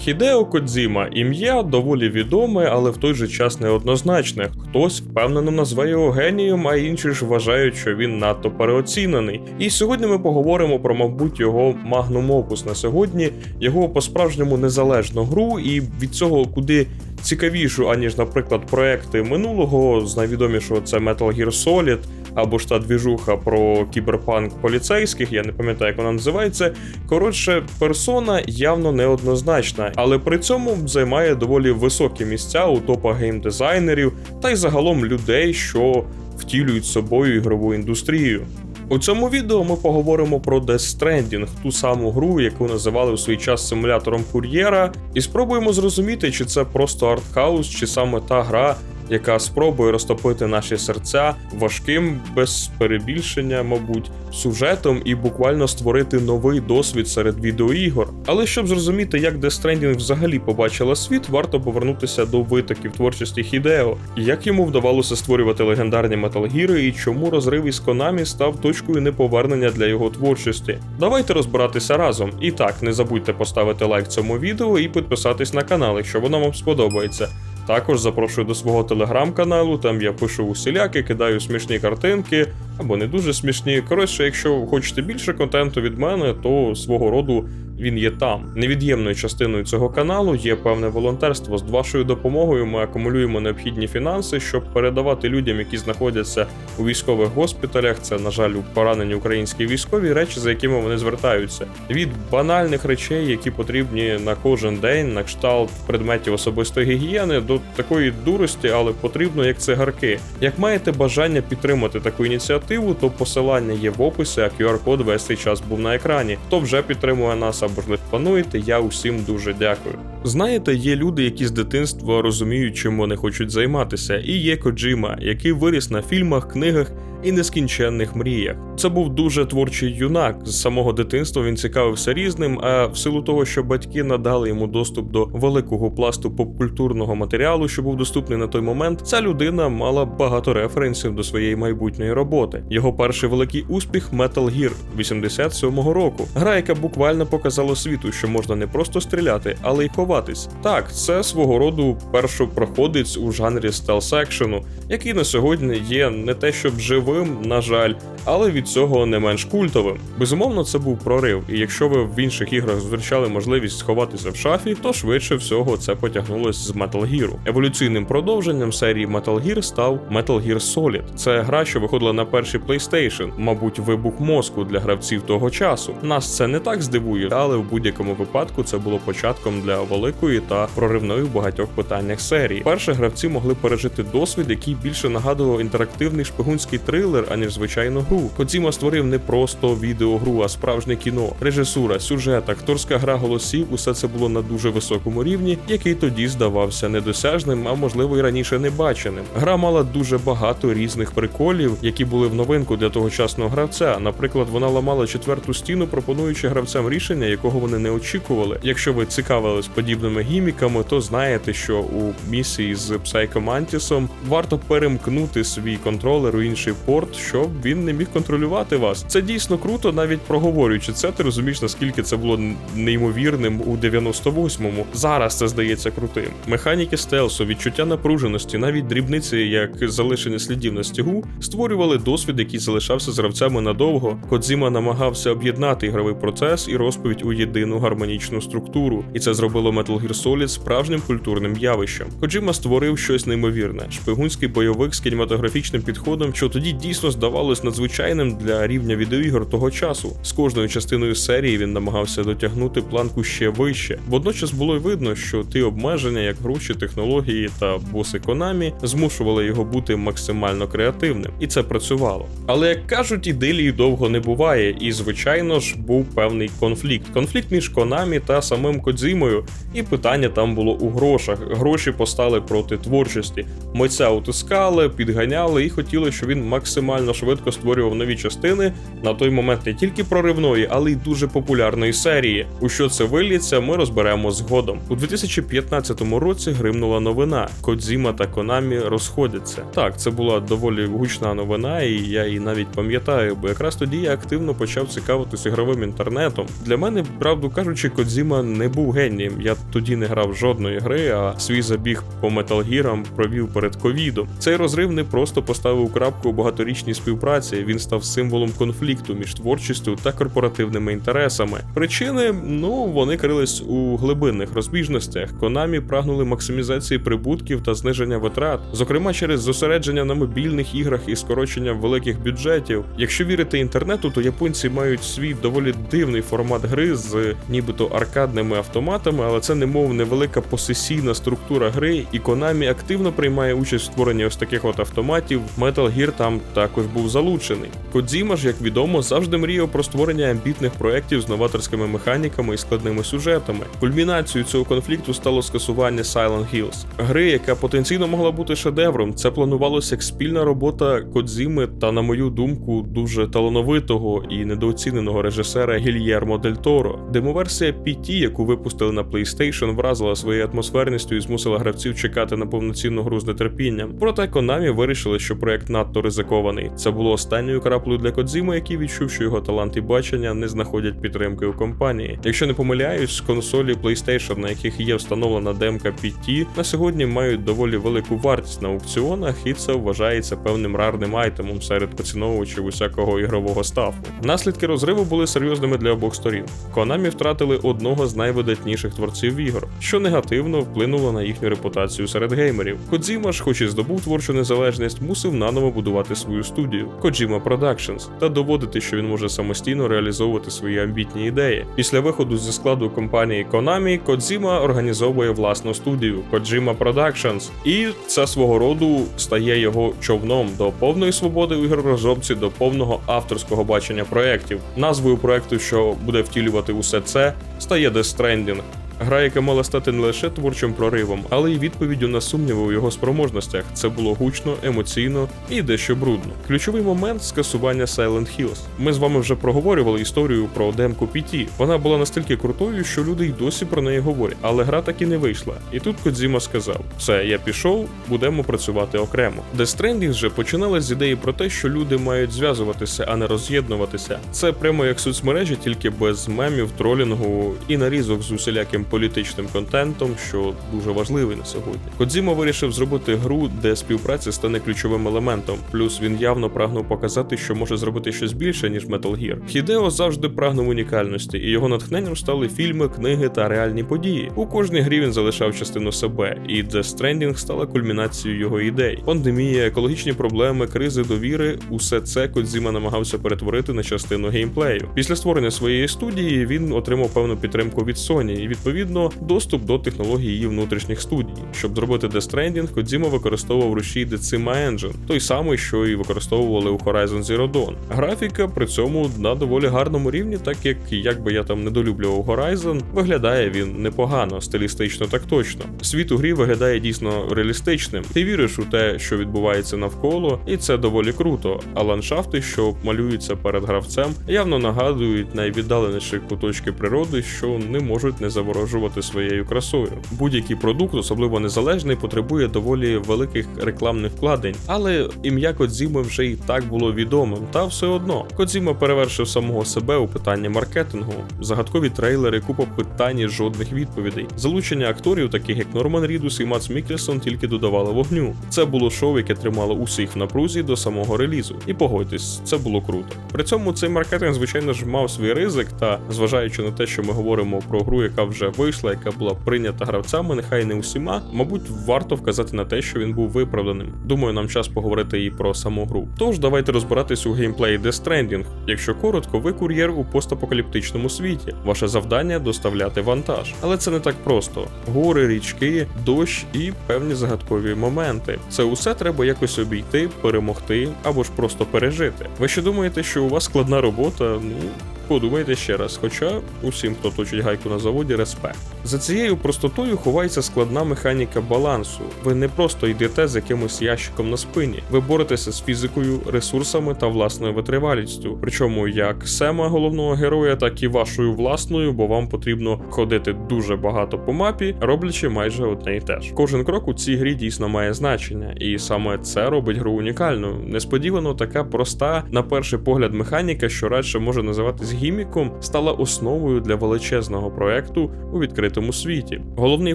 Хідео Кодзіма ім'я доволі відоме, але в той же час неоднозначне. Хтось впевнено назве його генієм, а інші ж вважають, що він надто переоцінений. І сьогодні ми поговоримо про, мабуть, його магнум опус на сьогодні, його по-справжньому незалежну гру, і від цього куди цікавішу, аніж, наприклад, проекти минулого. З найвідомішого це Metal Gear Solid або ж та двіжуха про кіберпанк поліцейських, я не пам'ятаю, як вона називається. Коротше, персона явно неоднозначна, але при цьому займає доволі високі місця у топах геймдизайнерів та й загалом людей, що втілюють собою ігрову індустрію. У цьому відео ми поговоримо про Death Stranding, ту саму гру, яку називали у свій час симулятором кур'єра, і спробуємо зрозуміти, чи це просто артхаус, чи саме та гра, яка спробує розтопити наші серця важким, без перебільшення, мабуть, сюжетом і буквально створити новий досвід серед відеоігор. Але щоб зрозуміти, як Death Stranding взагалі побачила світ, варто повернутися до витоків творчості Хідео, як йому вдавалося створювати легендарні Gear і чому розрив із Konami став точкою неповернення для його творчості. Давайте розбиратися разом. І так, не забудьте поставити лайк цьому відео і підписатись на канал, якщо воно вам сподобається. Також запрошую до свого телеграм-каналу, там я пишу усіляки, кидаю смішні картинки або не дуже смішні. Коротше, якщо хочете більше контенту від мене, то свого роду він є там. Невід'ємною частиною цього каналу є певне волонтерство. З вашою допомогою ми акумулюємо необхідні фінанси, щоб передавати людям, які знаходяться у військових госпіталях. Це, на жаль, поранені українські військові речі, за якими вони звертаються. Від банальних речей, які потрібні на кожен день, на кшталт предметів особистої гігієни, до такої дурості, але потрібно як цигарки. Як маєте бажання підтримати таку ініціативу, то посилання є в описі, а QR-код весь цей час був на екрані. Хто вже підтримує нас або ж не плануєте, я усім дуже дякую. Знаєте, є люди, які з дитинства розуміють, чим вони хочуть займатися, і є Коджима, який виріс на фільмах, книгах і нескінченних мріях. Це був дуже творчий юнак. З самого дитинства він цікавився різним. А в силу того, що батьки надали йому доступ до великого пласту попкультурного матеріалу, що був доступний на той момент, ця людина мала багато референсів до своєї майбутньої роботи. Його перший великий успіх Metal Gear 87-го року. Гра, яка буквально показала світу, що можна не просто стріляти, але й ховатись. Так, це свого роду першопроходець у жанрі стелс екшену, який на сьогодні є не те, щоб живим, на жаль, але від цього не менш культовим. Безумовно, це був прорив, і якщо ви в інших іграх зустрічали можливість сховатися в шафі, то швидше всього це потягнулось з Metal Gear. Еволюційним продовженням серії Metal Gear став Metal Gear Solid. Це гра, що виходила на перший PlayStation, мабуть, вибух мозку для гравців того часу. Нас це не так здивує, але в будь-якому випадку це було початком для великої та проривної в багатьох питаннях серії. Перше гравці могли пережити досвід, який більше нагадував інтерактивний шпигунський трилер, аніж звичайну гру. Коціма створив не просто відеогру, а справжнє кіно, режисура, сюжет, акторська гра голосів. Усе це було на дуже високому рівні, який тоді здавався недосяжним, а можливо і раніше не баченим. Гра мала дуже багато різних приколів, які були в новинку для тогочасного гравця. Наприклад, вона ламала четверту стіну, пропонуючи гравцям рішення, якого вони не очікували. Якщо ви цікавились подібними гіміками, то знаєте, що у місії з Псайкомантісом варто перемкнути свій контролер у інший порт, щоб він не міг контролювати вас. Це дійсно круто, навіть проговорюючи це, ти розумієш, наскільки це було неймовірним у 98-му. Зараз це здається крутим. Механіки стелсу, відчуття напруженості, навіть дрібниці, як залишення слідів на стігу, створювали досвід, який залишався з гравцями надовго. Кодзіма намагався об'єднати ігровий процес і розповідь у єдину гармонічну структуру, і це зробило Metal Gear Solid справжнім культурним явищем. Коджима створив щось неймовірне, шпигунський бойовик з кінематографічним підходом, що тоді дійсно здавалось надзвичайним для рівня відеоігор того часу. З кожною частиною серії він намагався дотягнути планку ще вище. Водночас було й видно, що ті обмеження, як гроші, технології та боси Konami, змушували його бути максимально креативним, і це працювало. Але як кажуть, ідилії довго не буває, і звичайно ж був певний конфлікт. Конфлікт між Konami та самим Кодзімою, і питання там було у грошах. Гроші постали проти творчості. Митця утискали, підганяли і хотіли, щоб він максимально швидко створював нові частини на той момент не тільки проривної, але й дуже популярної серії. У що це виліться, ми розберемо згодом. У 2015 році гримнула новина: Кодзіма та Конамі розходяться. Так, це була доволі гучна новина, і я її навіть пам'ятаю, бо якраз тоді я активно почав цікавитися ігровим інтернетом. Для мене, правду кажучи, Кодзіма не був генієм. Я тоді не грав жодної гри, а свій забіг по Metal Gear провів перед ковідом. Цей розрив не просто поставив крапку у багаторічній співпраці, він став символом конфлікту між творчістю та корпоративними інтересами. Причини, ну вони крились у глибинних розбіжностях. Konami прагнули максимізації прибутків та зниження витрат, зокрема через зосередження на мобільних іграх і скорочення великих бюджетів. Якщо вірити інтернету, то японці мають свій доволі дивний формат гри з нібито аркадними автоматами, але це немов невелика посесійна структура гри, і Konami активно приймає участь в створенні ось таких от автоматів. Metal Gear там також був залучений. Кодзіма ж, як відомо, завжди мріяв про створення амбітних проєктів з новаторськими механіками і складними сюжетами. Кульмінацією цього конфлікту стало скасування Silent Hills, гри, яка потенційно могла бути шедевром. Це планувалося як спільна робота Кодзіми та, на мою думку, дуже талановитого і недооціненого режисера Гільєрмо Дель Торо. Демоверсія PT, яку випустили на PlayStation, вразила своєю атмосферністю і змусила гравців чекати на повноцінну гру з нетерпінням. Проте Konami вирішили, що проект надто ризикований. Це було останньою краплею для Кодзіма, який відчув, що його талант і бачення не знаходять підтримки у компанії. Якщо не помиляюсь, консолі PlayStation, на яких є встановлена демка PT, на сьогодні мають доволі велику вартість на аукціонах, і це вважається певним рарним айтемом серед поціновувачів усякого ігрового стафу. Наслідки розриву були серйозними для обох сторін. Konami втратили одного з найвидатніших творців ігор, що негативно вплинуло на їхню репутацію серед геймерів. Кодзіма ж, хоч і здобув творчу незалежність, мусив наново будувати свою студію Kojima Productions та доводити, що він може самостійно реалізовувати свої амбітні ідеї. Після виходу зі складу компанії Konami, Кодзіма організовує власну студію Kojima Productions, і це свого роду стає його човном до повної свободи у ігророзробці, до повного авторського бачення проєктів. Назвою проекту, що буде втілювати усе це, стає Death Stranding. Гра, яка мала стати не лише творчим проривом, але й відповіддю на сумніви у його спроможностях. Це було гучно, емоційно і дещо брудно. Ключовий момент скасування Silent Hills. Ми з вами вже проговорювали історію про демку PT. Вона була настільки крутою, що люди й досі про неї говорять, але гра так і не вийшла. І тут Кодзіма сказав: все, я пішов, будемо працювати окремо. Death Stranding же починалась з ідеї про те, що люди мають зв'язуватися, а не роз'єднуватися. Це прямо як соцмережі, тільки без мемів, тролінгу і нарізок з усіляким політичним контентом, що дуже важливий на сьогодні. Кодзіма вирішив зробити гру, де співпраця стане ключовим елементом. Плюс він явно прагнув показати, що може зробити щось більше ніж Metal Gear. Хідео завжди прагнув унікальності, і його натхненням стали фільми, книги та реальні події. У кожній грі він залишав частину себе, і Death Stranding стала кульмінацією його ідей. Пандемія, екологічні проблеми, кризи довіри усе це Кодзіма намагався перетворити на частину геймплею. Після створення своєї студії він отримав певну підтримку від Sony і відповідно доступ до технологій її внутрішніх студій. Щоб зробити Death Stranding, Кодзіма використовував рушій Decima Engine, той самий, що і використовували у Horizon Zero Dawn. Графіка при цьому на доволі гарному рівні, так як як би я там недолюблював Horizon, виглядає він непогано, стилістично так точно. Світ у грі виглядає дійсно реалістичним. Ти віриш у те, що відбувається навколо, і це доволі круто. А ландшафти, що малюються перед гравцем, явно нагадують найвіддаленіші куточки природи, що не можуть не заворожувати своєю красою. Будь-який продукт, особливо незалежний, потребує доволі великих рекламних вкладень, але ім'я Кодзіми вже і так було відомим. Та все одно Кодзіма перевершив самого себе у питанні маркетингу, загадкові трейлери, купа питань і жодних відповідей. Залучення акторів, таких як Норман Рідус і Мац Мікельсон, тільки додавало вогню. Це було шоу, яке тримало усіх в напрузі до самого релізу. І погодьтесь, це було круто. При цьому цей маркетинг, звичайно ж, мав свій ризик, та зважаючи на те, що ми говоримо про гру, яка вже вийшла, яка була прийнята гравцями, нехай не усіма, мабуть, варто вказати на те, що він був виправданим. Думаю, нам час поговорити і про саму гру. Тож давайте розбиратись у геймплеї Death Stranding. Якщо коротко, ви кур'єр у постапокаліптичному світі. Ваше завдання доставляти вантаж. Але це не так просто: гори, річки, дощ і певні загадкові моменти. Це усе треба якось обійти, перемогти або ж просто пережити. Ви ще думаєте, що у вас складна робота? Ну. Подумайте ще раз, хоча усім, хто точить гайку на заводі, респект. За цією простотою ховається складна механіка балансу. Ви не просто йдете з якимось ящиком на спині, ви боретеся з фізикою, ресурсами та власною витривалістю. Причому як сема головного героя, так і вашою власною, бо вам потрібно ходити дуже багато по мапі, роблячи майже одне і те ж. Кожен крок у цій грі дійсно має значення, і саме це робить гру унікальною. Несподівано така проста, на перший погляд, механіка, що радше може називатись гіміком, стала основою для величезного проекту у відкритому відкритому світі. Головний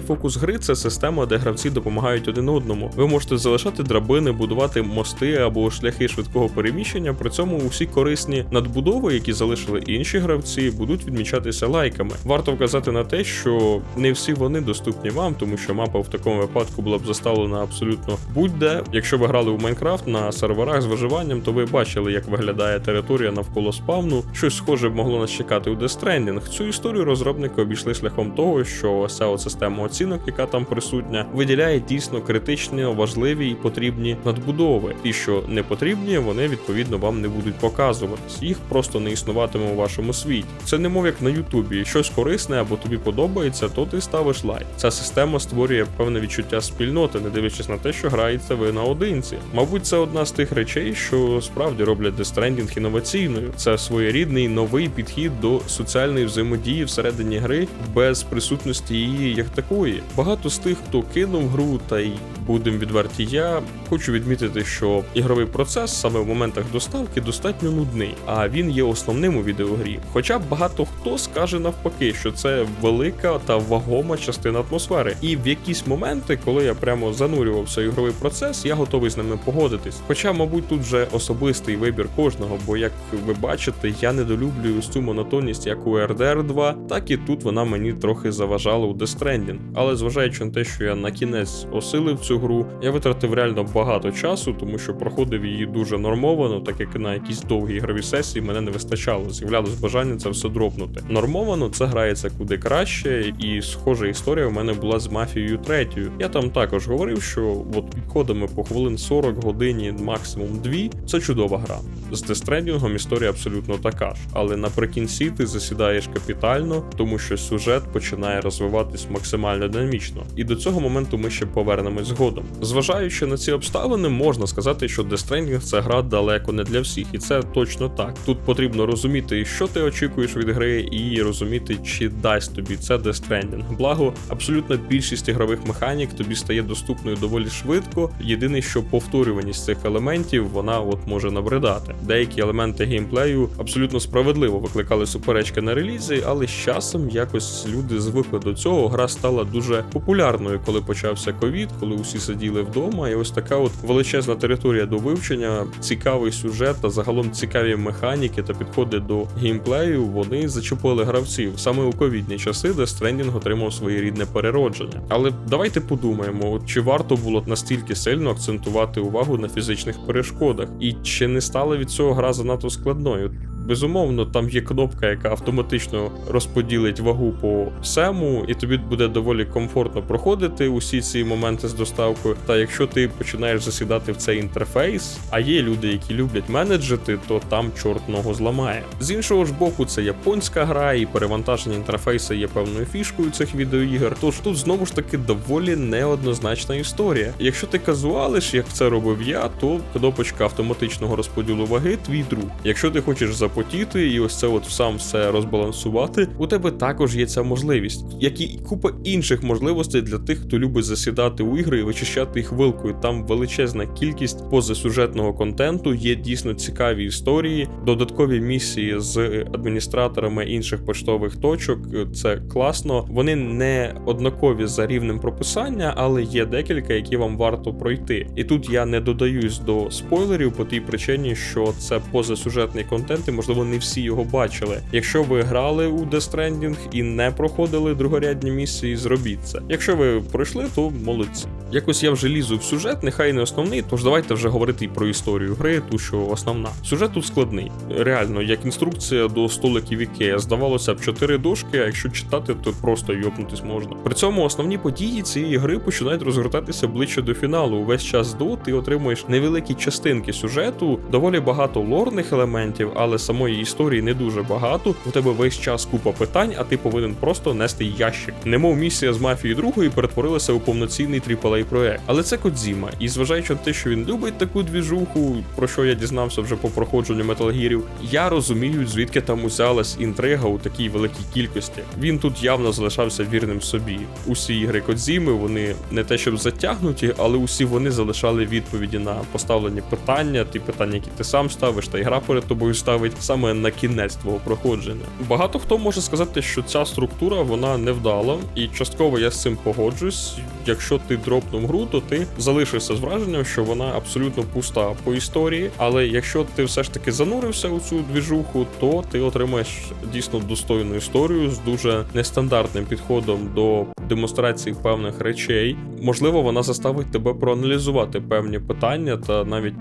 фокус гри це система, де гравці допомагають один одному. Ви можете залишати драбини, будувати мости або шляхи швидкого переміщення. При цьому усі корисні надбудови, які залишили інші гравці, будуть відмічатися лайками. Варто вказати на те, що не всі вони доступні вам, тому що мапа в такому випадку була б заставлена абсолютно будь-де. Якщо ви грали у Майнкрафт на серверах з виживанням, то ви бачили, як виглядає територія навколо спавну. Щось схоже б могло нас чекати у Death Stranding. Цю історію розробники обійшли шляхом того, що ця от система оцінок, яка там присутня, виділяє дійсно критичні, важливі і потрібні надбудови. Ті, що не потрібні, вони відповідно вам не будуть показуватись. Їх просто не існуватиме у вашому світі. Це не мов як на Ютубі. Щось корисне або тобі подобається, то ти ставиш лайк. Ця система створює певне відчуття спільноти, не дивлячись на те, що граєте ви наодинці. Мабуть, це одна з тих речей, що справді роблять Stranding інноваційною. Це своєрідний новий підхід до соціальної взаємодії всередині гри без присутності її як такої. Багато з тих, хто кинув гру, та й будемо відверті, я хочу відмітити, що ігровий процес саме в моментах доставки достатньо нудний, а він є основним у відеогрі. Хоча багато хто скаже навпаки, що це велика та вагома частина атмосфери. І в якісь моменти, коли я прямо занурювався в ігровий процес, я готовий з ними погодитись. Хоча, мабуть, тут вже особистий вибір кожного, бо як ви бачите, я недолюблюю цю монотонність як у RDR 2, так і тут вона мені трохи заважала у Death Stranding. Але зважаючи на те, що я на кінець осилив цю гру, я витратив реально багато часу, тому що проходив її дуже нормовано, так як на якісь довгі ігрові сесії мене не вистачало. З'являлось бажання це все дропнути. Нормовано це грається куди краще, і схожа історія у мене була з мафією третьою. Я там також говорив, що от підходами по хвилин 40 годині, максимум 2, це чудова гра. З дестрендінгом історія абсолютно така ж, але наприкінці ти засідаєш капітально, тому що сюжет починає розвиватись максимально динамічно. І до цього моменту ми ще повернемось згодом. Зважаючи на ці обставини, можна сказати, що Death Stranding це гра далеко не для всіх, і це точно так. Тут потрібно розуміти, що ти очікуєш від гри, і розуміти, чи дасть тобі це Death Stranding. Благо, абсолютно більшість ігрових механік тобі стає доступною доволі швидко. Єдине, що повторюваність цих елементів вона от може набридати. Деякі елементи геймплею абсолютно справедливо викликали суперечки на релізі, але з часом якось люди звикли до цього. Гра стала дуже популярною, коли почався ковід, коли усі сиділи вдома. І ось така от величезна територія до вивчення, цікавий сюжет та загалом цікаві механіки та підходи до геймплею. Вони зачепили гравців саме у ковідні часи, де Stranding отримав своєрідне переродження. Але давайте подумаємо, чи варто було настільки сильно акцентувати увагу на фізичних перешкодах, і чи не стала від цього гра занадто складною? Безумовно, там є кнопка, яка автоматично розподілить вагу по всему, і тобі буде доволі комфортно проходити усі ці моменти з доставкою. Та якщо ти починаєш засідати в цей інтерфейс, а є люди, які люблять менеджити, то там чорт ногу зламає. З іншого ж боку, це японська гра, і перевантаження інтерфейсу є певною фішкою цих відеоігр. Тож тут знову ж таки доволі неоднозначна історія. Якщо ти казуалиш, як це робив я, то кнопочка автоматичного розподілу ваги твій друг. Якщо ти хочеш запотіти і ось це от сам все розбалансувати, у тебе також є ця можливість, як і купа інших можливостей для тих, хто любить засідати у ігри і вичищати їх вилкою. Там величезна кількість позасюжетного контенту, є дійсно цікаві історії, додаткові місії з адміністраторами інших поштових точок. Це класно. Вони не однакові за рівнем прописання, але є декілька, які вам варто пройти. І тут я не додаюсь до спойлерів по тій причині, що це позасюжетний контент, і можливо не всі його бачили. Якщо ви грали у Death Stranding і не проходили другорядні місії, зробіть це. Якщо ви пройшли, то молодці. Якось я вже лізу в сюжет, нехай не основний, тож давайте вже говорити і про історію гри, ту що основна. Сюжет тут складний. Реально, як інструкція до столиків Ікея. Здавалося б, чотири дошки, а якщо читати, то просто йопнутись можна. При цьому основні події цієї гри починають розгортатися ближче до фіналу. Увесь час до ти отримуєш невеликі частинки сюжету, доволі багато лорних елементів, але самої історії не дуже багато. У тебе весь час купа питань, а ти повинен просто нести ящик. Немов місія з мафії другої перетворилася у повноцінний AAA AAA проект. Але це Кодзіма, і зважаючи на те, що він любить таку двіжуху, про що я дізнався вже по проходженню Gear, я розумію, звідки там узялась інтрига у такій великій кількості. Він тут явно залишався вірним собі. Усі ігри Кодзіми, вони не те, щоб затягнуті, але усі вони залишали відповіді на поставлені питання, ті питання, які ти сам ставиш, та ігра перед тобою ставить саме на кінець твого проходження. Багато хто може сказати, що ця структура вона невдала, і частково я з цим погоджуюсь. Якщо ти дропнув гру, то ти залишишся з враженням, що вона абсолютно пуста по історії. Але якщо ти все ж таки занурився у цю двіжуху, то ти отримаєш дійсно достойну історію з дуже нестандартним підходом до демонстрації певних речей. Можливо, вона заставить тебе проаналізувати певні питання, та навіть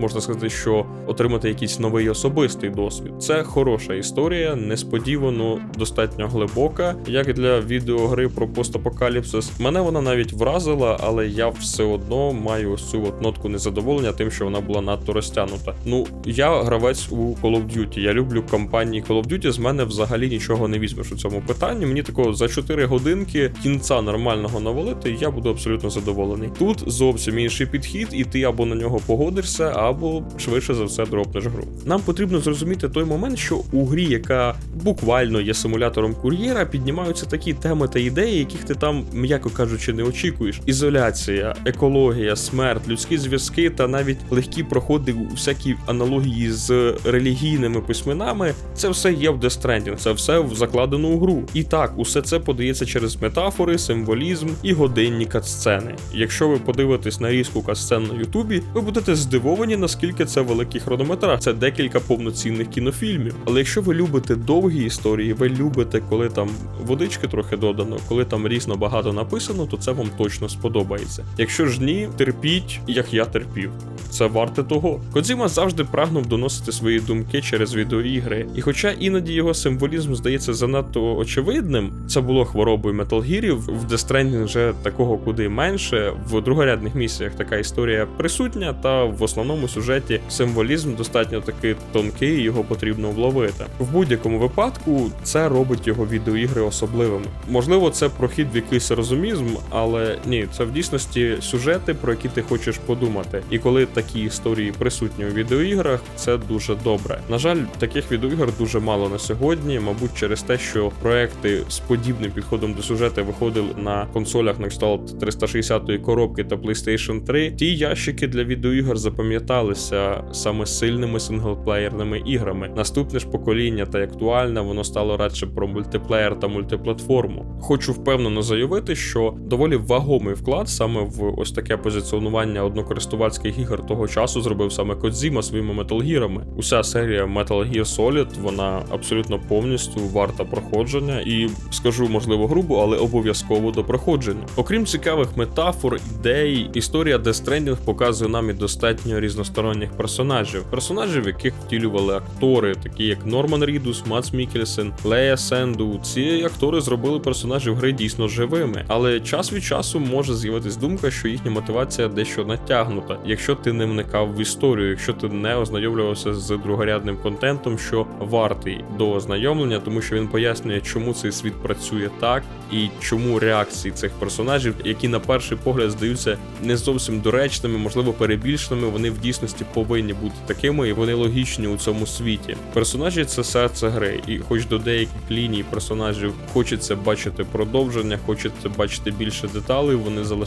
можна сказати, що отримати якийсь новий особистий досвід. Це хороша історія, несподівано достатньо глибока. Як для відеогри про постапокаліпсис, мене вона навіть вразила, але я все одно маю ось цю от нотку незадоволення тим, що вона була надто розтягнута. Ну я гравець у Call of Duty. Я люблю кампанії Call of Duty. З мене взагалі нічого не візьмеш у цьому питанні. Мені такого за 4 годинки кінця нормального навалити, я буду абсолютно задоволений. Тут зовсім інший підхід, і ти або на нього погодишся, або швидше за все дропнеш гру. Нам потрібно зрозуміти той момент, що у грі, яка буквально є симулятором кур'єра, піднімаються такі теми та ідеї, яких ти там, м'яко кажучи, не очікуєш. Ізоляція, екологія, смерть, людські зв'язки та навіть легкі проходи у всякі аналогії з релігійними письменами. Це все є в Stranding, це все закладено у гру. І так, усе це подається через метафори, символізм і годинні катсцени. Якщо ви подивитесь на різку катсцен на Ютубі, ви будете здивовані, наскільки це великий хронометраж. Це декілька повноцінних кінофільмів. Але якщо ви любите довгі історії, ви любите, коли там водички трохи додано, коли там різно багато написано, то це вам точно сподобається. Якщо ж ні, терпіть, як я терпів. Це варте того. Кодзіма завжди прагнув доносити свої думки через відеоігри, і хоча іноді його символізм здається занадто очевидним, це було хворобою металгірів. В Stranding вже такого куди менше. В другорядних місіях така історія присутня, та в основному сюжеті символізм достатньо таки тонкий, його потрібно вловити. В будь-якому випадку це робить його відеоігри особливими. Можливо, це прохід в якийсь розумізм, але ні, це в дійсності сюжети, про які ти хочеш подумати. І коли такі історії присутні у відеоіграх, це дуже добре. На жаль, таких відеоігр дуже мало на сьогодні, мабуть, через те, що проекти з подібним підходом до сюжету виходили на консолях на кшталт 360-ї коробки та PlayStation 3. Ті ящики для відеоігр запам'яталися саме сильними синглплеєрними іграми. Наступне ж покоління та актуальне, воно стало радше про мультиплеєр та мультиплатформу. Хочу впевнено заявити, що доволі вагомий вклад саме в ось таке позиціонування однокористувацьких ігор того часу зробив саме Кодзіма своїми металгірами. Уся серія Metal Gear Solid, вона абсолютно повністю варта проходження, і скажу можливо грубо, але обов'язково до проходження. Окрім цікавих метафор, ідей, історія Death Stranding показує нам і достатньо різносторонніх персонажів, персонажів, яких втілювали актори, такі як Норман Рідус, Мац Мікельсен, Лея Сенду. Ці актори зробили персонажів гри дійсно живими, але час від часу може з'явитись думка, що їхня мотивація дещо натягнута, якщо ти не вникав в історію, якщо ти не ознайомлювався з другорядним контентом, що вартий до ознайомлення, тому що він пояснює, чому цей світ працює так і чому реакції цих персонажів, які на перший погляд здаються не зовсім доречними, можливо, перебільшеними, вони в дійсності повинні бути такими, і вони логічні у цьому світі. Персонажі це серце гри, і хоч до деяких ліній персонажів хочеться бачити продовження, хочеться бачити більше деталей, вони залишаються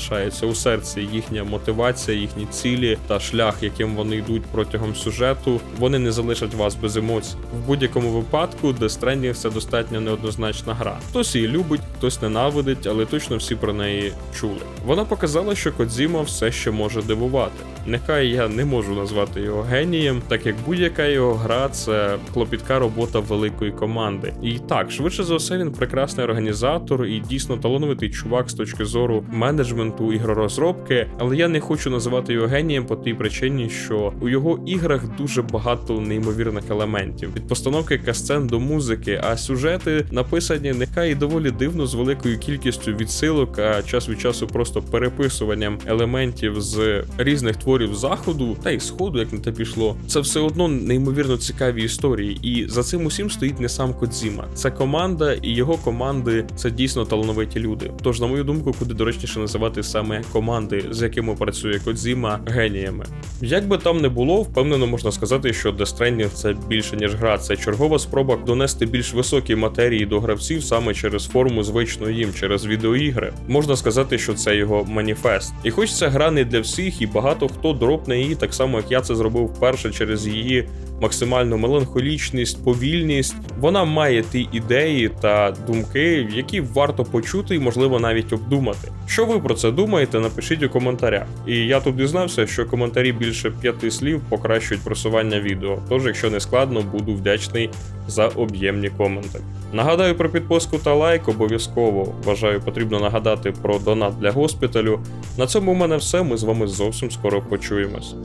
у серці. Їхня мотивація, їхні цілі та шлях, яким вони йдуть протягом сюжету, вони не залишать вас без емоцій. В будь-якому випадку де Stranding це достатньо неоднозначна гра. Хтось її любить, хтось ненавидить, але точно всі про неї чули. Вона показала, що Кодзіма все ще може дивувати. Нехай я не можу назвати його генієм, так як будь-яка його гра це клопітка робота великої команди. І так, швидше за все, він прекрасний організатор і дійсно талановитий чувак з точки зору менеджменту ігророзробки, але я не хочу називати його генієм по тій причині, що у його іграх дуже багато неймовірних елементів від постановки касцен до музики, а сюжети написані нехай і доволі дивно з великою кількістю відсилок, а час від часу просто переписуванням елементів з різних творів творів заходу та й сходу, як на те пішло, це все одно неймовірно цікаві історії. І за цим усім стоїть не сам Кодзіма. Це команда, і його команди це дійсно талановиті люди. Тож, на мою думку, куди доречніше називати саме команди, з якими працює Кодзіма, геніями. Як би там не було, впевнено можна сказати, що Death Stranding це більше ніж гра, це чергова спроба донести більш високі матерії до гравців саме через форму звичну їм, через відеоігри. Можна сказати, що це його маніфест. І хоч ця гра не для всіх, і багато хто дропне її, так само як я це зробив вперше через її максимальну меланхолічність, повільність. Вона має ті ідеї та думки, які варто почути і, можливо, навіть обдумати. Що ви про це думаєте? Напишіть у коментарях. І я тут дізнався, що коментарі більше п'яти слів покращують просування відео. Тож, якщо не складно, буду вдячний за об'ємні коменти. Нагадаю про підписку та лайк обов'язково. Вважаю, потрібно нагадати про донат для госпіталю. На цьому в мене все. Ми з вами зовсім скоро почуємось.